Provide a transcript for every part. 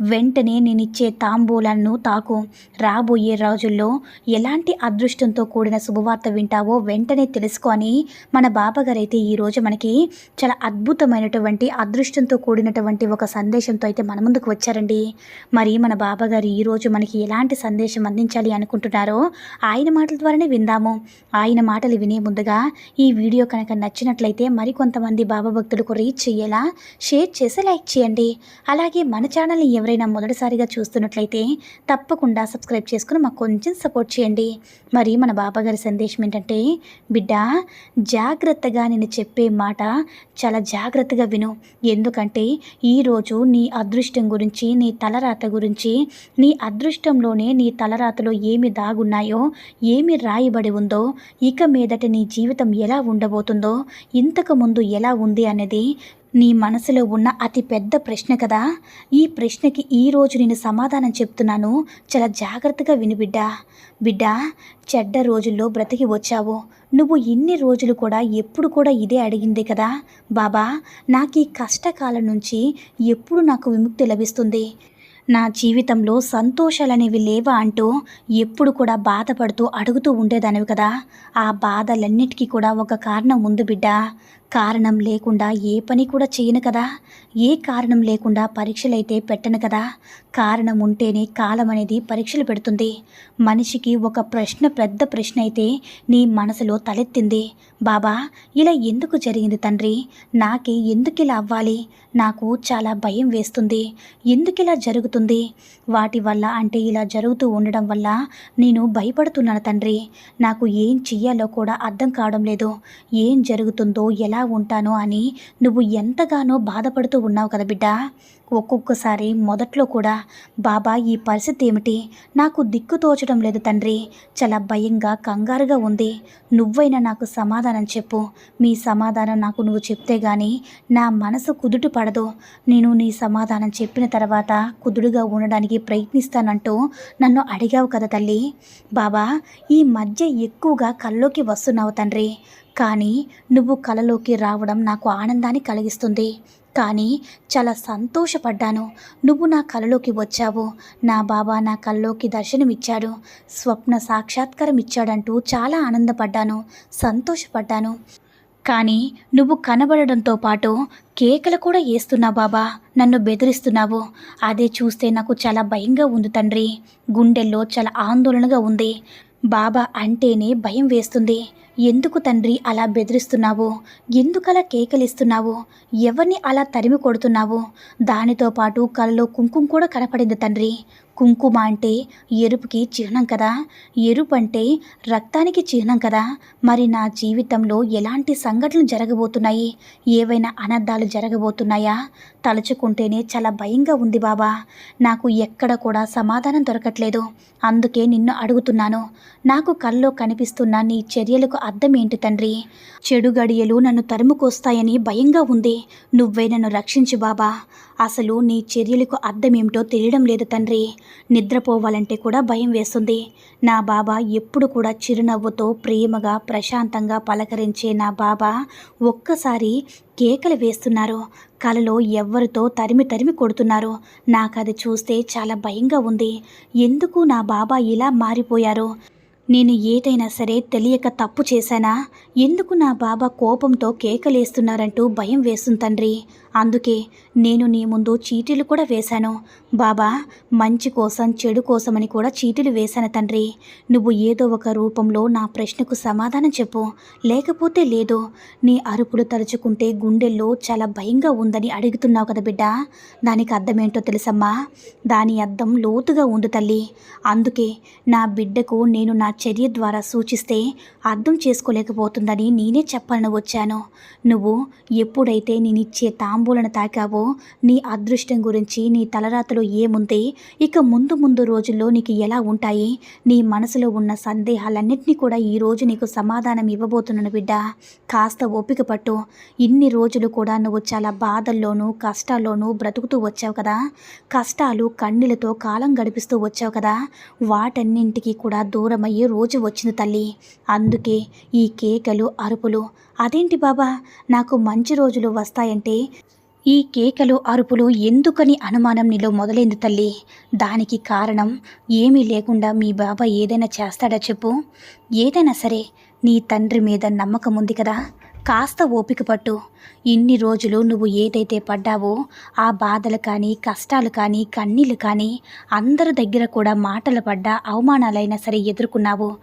వెంటనే నేనిచ్చే తాంబూలాలను తాకు. రాబోయే రోజుల్లో ఎలాంటి అదృష్టంతో కూడిన శుభవార్త వింటావో వెంటనే తెలుసుకొని మన బాబాగారు అయితే ఈరోజు మనకి చాలా అద్భుతమైనటువంటి అదృష్టంతో కూడినటువంటి ఒక సందేశంతో అయితే మన ముందుకు వచ్చారండి. మరి మన బాబాగారు ఈరోజు మనకి ఎలాంటి సందేశం అందించాలి అనుకుంటున్నారో ఆయన మాటల ద్వారానే విందాము. ఆయన మాటలు వినే ముందుగా ఈ వీడియో కనుక నచ్చినట్లయితే మరికొంతమంది బాబా భక్తులకు రీచ్ చేయేలా షేర్ చేసి లైక్ చేయండి. అలాగే మన ఛానల్ని ఎవరైనా మొదటిసారిగా చూస్తున్నట్లయితే తప్పకుండా సబ్స్క్రైబ్ చేసుకుని మాకు కొంచెం సపోర్ట్ చేయండి. మరి మన బాబాగారి సందేశం ఏంటంటే బిడ్డ జాగ్రత్తగా నేను చెప్పే మాట చాలా జాగ్రత్తగా విను. ఎందుకంటే ఈరోజు నీ అదృష్టం గురించి నీ తలరాత గురించి నీ అదృష్టంలోనే నీ తలరాతలో ఏమి దాగున్నాయో ఏమి రాయబడి ఉందో ఇక మీదట నీ జీవితం ఎలా ఉండబోతుందో ఇంతకు ముందు ఎలా ఉంది అనేది నీ మనసులో ఉన్న అతి పెద్ద ప్రశ్న కదా? ఈ ప్రశ్నకి ఈరోజు నేను సమాధానం చెప్తున్నాను. చాలా జాగ్రత్తగా విను బిడ్డ. బిడ్డ చెడ్డ రోజుల్లో బ్రతికి వచ్చావు. నువ్వు ఇన్ని రోజులు కూడా ఎప్పుడు కూడా ఇదే అడిగిందే కదా? బాబా నాకు ఈ కష్టకాలం నుంచి ఎప్పుడు నాకు విముక్తి లభిస్తుంది? నా జీవితంలో సంతోషాలనేవి లేవా అంటూ ఎప్పుడు కూడా బాధపడుతూ అడుగుతూ ఉండేదానివి కదా. ఆ బాధలన్నిటికీ కూడా ఒక కారణం ఉంది బిడ్డ. కారణం లేకుండా ఏ పని కూడా చేయను కదా. ఏ కారణం లేకుండా పరీక్షలైతే పెట్టను కదా. కారణం ఉంటేనే కాలం అనేది పరీక్షలు పెడుతుంది. మనిషికి ఒక ప్రశ్న పెద్ద ప్రశ్న అయితే నీ మనసులో తలెత్తింది. బాబా ఇలా ఎందుకు జరిగింది తండ్రి? నాకే ఎందుకు ఇలా అవ్వాలి? నాకు చాలా భయం వేస్తుంది. ఎందుకు ఇలా జరుగుతుంది? వాటి వల్ల అంటే ఇలా జరుగుతూ ఉండడం వల్ల నేను భయపడుతున్నాను తండ్రి. నాకు ఏం చెయ్యాలో కూడా అర్థం కావడం లేదు. ఏం జరుగుతుందో ఎలా ఉంటానో అని నువ్వు ఎంతగానో బాధపడుతూ ఉన్నావు కదా బిడ్డ. ఒక్కొక్కసారి మొదట్లో కూడా బాబా ఈ పరిస్థితి ఏమిటి? నాకు దిక్కు తోచడం లేదు తండ్రి. చాలా భయంగా కంగారుగా ఉంది. నువ్వైనా నాకు సమాధానం చెప్పు. మీ సమాధానం నాకు నువ్వు చెప్తే గానీ నా మనసు కుదుట పడదు. నేను నీ సమాధానం చెప్పిన తర్వాత తోడుగా ఉండడానికి ప్రయత్నిస్తానంటూ నన్ను అడిగావు కదా తల్లి. బాబా ఈ మధ్య ఎక్కువగా కల్లోకి వస్తున్నావు తండ్రి. కానీ నువ్వు కలలోకి రావడం నాకు ఆనందాన్ని కలిగిస్తుంది. కానీ చాలా సంతోషపడ్డాను. నువ్వు నా కలలోకి వచ్చావు. నా బాబా నా కల్లోకి దర్శనమిచ్చాడు. స్వప్న సాక్షాత్కారం ఇచ్చాడంటూ చాలా ఆనందపడ్డాను. సంతోషపడ్డాను. కానీ నువ్వు కనబడడంతో పాటు కేకలు కూడా వేస్తున్నావు బాబా. నన్ను బెదిరిస్తున్నావు. అదే చూస్తే నాకు చాలా భయంగా ఉంది తండ్రి. గుండెల్లో చాలా ఆందోళనగా ఉంది. బాబా అంటేనే భయం వేస్తుంది. ఎందుకు తండ్రి అలా బెదిరిస్తున్నావు? ఎందుకలా కేకలిస్తున్నావు? ఎవరిని అలా తరిమి కొడుతున్నావు? దానితో పాటు కళ్ళలో కుంకుమ కూడా కనపడింది తండ్రి. కుంకుమ అంటే ఎరుపుకి చిహ్నం కదా. ఎరుపు అంటే రక్తానికి చిహ్నం కదా. మరి నా జీవితంలో ఎలాంటి సంఘటనలు జరగబోతున్నాయి? ఏవైనా అనర్థాలు జరగబోతున్నాయా? తలుచుకుంటేనే చాలా భయంగా ఉంది బాబా. నాకు ఎక్కడ కూడా సమాధానం దొరకట్లేదు. అందుకే నిన్ను అడుగుతున్నాను. నాకు కల్లో కనిపిస్తున్న నీ చర్యలకు అర్థం ఏంటి తండ్రి? చెడు గడియలు నన్ను తరుముకొస్తాయని భయంగా ఉంది. నువ్వే నన్ను రక్షించు బాబా. అసలు నీ చర్యలకు అర్థం ఏమిటో తెలియడం లేదు తండ్రి. నిద్రపోవాలంటే కూడా భయం వేస్తుంది. నా బాబా ఎప్పుడు కూడా చిరునవ్వుతో ప్రేమగా ప్రశాంతంగా పలకరించే నా బాబా ఒక్కసారి కేకలు వేస్తున్నారు. కలలో ఎవ్వరితో తరిమి తరిమి కొడుతున్నారు. నాకు అది చూస్తే చాలా భయంగా ఉంది. ఎందుకు నా బాబా ఇలా మారిపోయారు? నేను ఏదైనా సరే తెలియక తప్పు చేశానా? ఎందుకు నా బాబా కోపంతో కేకలేస్తున్నారంటూ భయం వేస్తుంది తండ్రి. అందుకే నేను నీ ముందు చీటీలు కూడా వేశాను. బాబా మంచి కోసం చెడు కోసమని కూడా చీటీలు వేశాను తండ్రి. నువ్వు ఏదో ఒక రూపంలో నా ప్రశ్నకు సమాధానం చెప్పు. లేకపోతే లేదు. నీ అరుపులు తలుచుకుంటే గుండెల్లో చాలా భయంగా ఉందని అడుగుతున్నావు కదా బిడ్డ. దానికి అర్థమేంటో తెలుసమ్మా? దాని అర్థం లోతుగా ఉంది తల్లి. అందుకే నా బిడ్డకు నేను నా చర్య ద్వారా సూచిస్తే అర్థం చేసుకోలేకపోతుందని నేనే చెప్పాలని వచ్చాను. నువ్వు ఎప్పుడైతే నేనిచ్చే తాంబూలను తాకావో నీ అదృష్టం గురించి నీ తలరాతలో ఏముంది? ఇక ముందు ముందు రోజుల్లో నీకు ఎలా ఉంటాయి? నీ మనసులో ఉన్న సందేహాలన్నింటినీ కూడా ఈరోజు నీకు సమాధానం ఇవ్వబోతున్నాను బిడ్డ. కాస్త ఓపిక పట్టు. ఇన్ని రోజులు కూడా నువ్వు చాలా బాధల్లోనూ కష్టాల్లోనూ బ్రతుకుతూ వచ్చావు కదా? కష్టాలు కన్నీలతో కాలం గడిపిస్తూ వచ్చావు కదా? వాటన్నింటికి కూడా దూరమయ్యే రోజు వచ్చింది తల్లి. అందుకే ఈ కేకలు అరుపులు. అదేంటి బాబా? నాకు మంచి రోజులు వస్తాయంటే? ఈ కేకలు అరుపులు ఎందుకని అనుమానం నీలో మొదలైంది తల్లి? దానికి కారణం ఏమీ లేకుండా మీ బాబా ఏదైనా చేస్తాడా చెప్పు? ఏదైనా సరే నీ తండ్రి మీద నమ్మకం ఉంది కదా? కాస్త ఓపిక పట్టు. ఇన్ని రోజులు నువ్వు ఏదైతే పడ్డావో ఆ బాధలు కానీ కష్టాలు కానీ కన్నీళ్ళు కానీ అందరి దగ్గర కూడా మాటలు పడ్డా అవమానాలైనా సరే ఎదుర్కొన్నావు.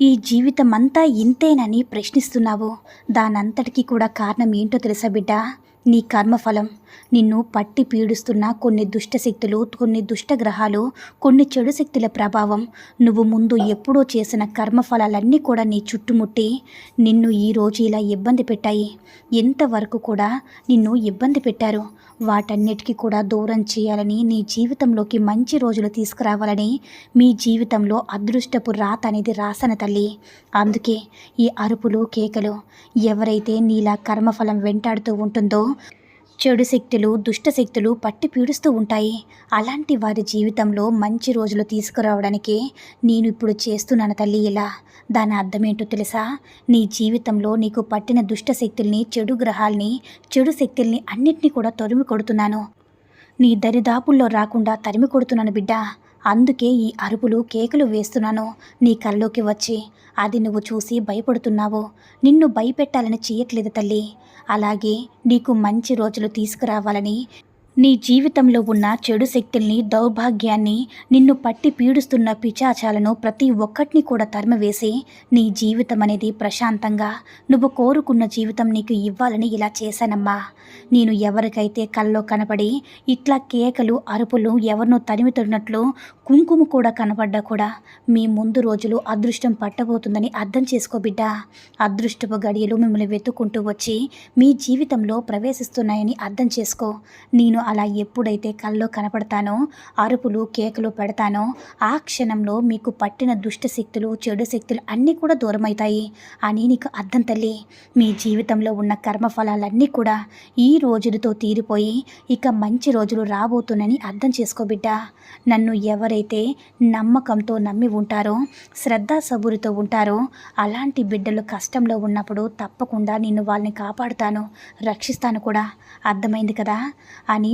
ఈ జీవితం అంతా ఇంతేనని ప్రశ్నిస్తున్నావు. దానంతటికీ కూడా కారణం ఏంటో తెలుసా బిడ్డా? నీ కర్మఫలం. నిన్ను పట్టి పీడిస్తున్న కొన్ని దుష్ట శక్తులు కొన్ని దుష్టగ్రహాలు కొన్ని చెడు శక్తుల ప్రభావం. నువ్వు ముందు ఎప్పుడో చేసిన కర్మఫలాలన్నీ కూడా నీ చుట్టుముట్టి నిన్ను ఈరోజు ఇలా ఇబ్బంది పెట్టాయి. ఎంతవరకు కూడా నిన్ను ఇబ్బంది పెట్టారు. వాటన్నిటికీ కూడా దూరం చేయాలని నీ జీవితంలోకి మంచి రోజులు తీసుకురావాలని మీ జీవితంలో అదృష్టపు రాత అనేది రాసన తల్లి. అందుకే ఈ అరుపులు కేకలు ఎవరైతే నీలా కర్మఫలం వెంటాడుతూ ఉంటుందో చెడు శక్తులు దుష్ట శక్తులు పట్టి పీడుస్తూ ఉంటాయి. అలాంటి వారి జీవితంలో మంచి రోజులు తీసుకురావడానికి నేను ఇప్పుడు చేస్తున్నాను తల్లి ఇలా. దాని అర్థమేంటో తెలుసా? నీ జీవితంలో నీకు పట్టిన దుష్ట శక్తుల్ని చెడు గ్రహాల్ని చెడు శక్తుల్ని అన్నిటినీ కూడా తొరిమి కొడుతున్నాను. నీ దరిదాపుల్లో రాకుండా తరిమి కొడుతున్నాను బిడ్డ. అందుకే ఈ అరుపులు కేకలు వేస్తున్నాను. నీ కళ్ళలోకి వచ్చి అది నువ్వు చూసి భయపడుతున్నావు. నిన్ను భయపెట్టాలని చేయట్లేదు తల్లి. అలాగే నీకు మంచి రోజులు తీసుకురావాలని నీ జీవితంలో ఉన్న చెడు శక్తుల్ని దౌర్భాగ్యాన్ని నిన్ను పట్టి పీడిస్తున్న పిచాచాలను ప్రతి ఒక్కటిని కూడా తరిమివేసి నీ జీవితం అనేది ప్రశాంతంగా నువ్వు కోరుకున్న జీవితం నీకు ఇవ్వాలని ఇలా చేశానమ్మా. నేను ఎవరికైతే కల్లో కనపడి ఇట్లా కేకలు అరుపులు ఎవరినో తరిమితున్నట్లు కుంకుమ కూడా కనపడ్డా కూడా మీ ముందు రోజులు అదృష్టం పట్టబోతుందని అర్థం చేసుకో బిడ్డ. అదృష్టపు గడియలు మిమ్మల్ని వెతుక్కుంటూ వచ్చి మీ జీవితంలో ప్రవేశిస్తున్నాయని అర్థం చేసుకో. నేను అలా ఎప్పుడైతే కల్లో కనపడతానో అరుపులు కేకలు పెడతానో ఆ క్షణంలో మీకు పట్టిన దుష్ట శక్తులు చెడు శక్తులు అన్నీ కూడా దూరమవుతాయి. అని నీకు అర్థం తల్లి. మీ జీవితంలో ఉన్న కర్మఫలాలన్నీ కూడా ఈ రోజులతో తీరిపోయి ఇక మంచి రోజులు రాబోతున్నని అర్థం చేసుకోబిడ్డ నన్ను ఎవరైతే నమ్మకంతో నమ్మి ఉంటారో శ్రద్ధా సబురితో ఉంటారో అలాంటి బిడ్డలు కష్టంలో ఉన్నప్పుడు తప్పకుండా నేను వాళ్ళని కాపాడుతాను రక్షిస్తాను కూడా. అర్థమైంది కదా? అని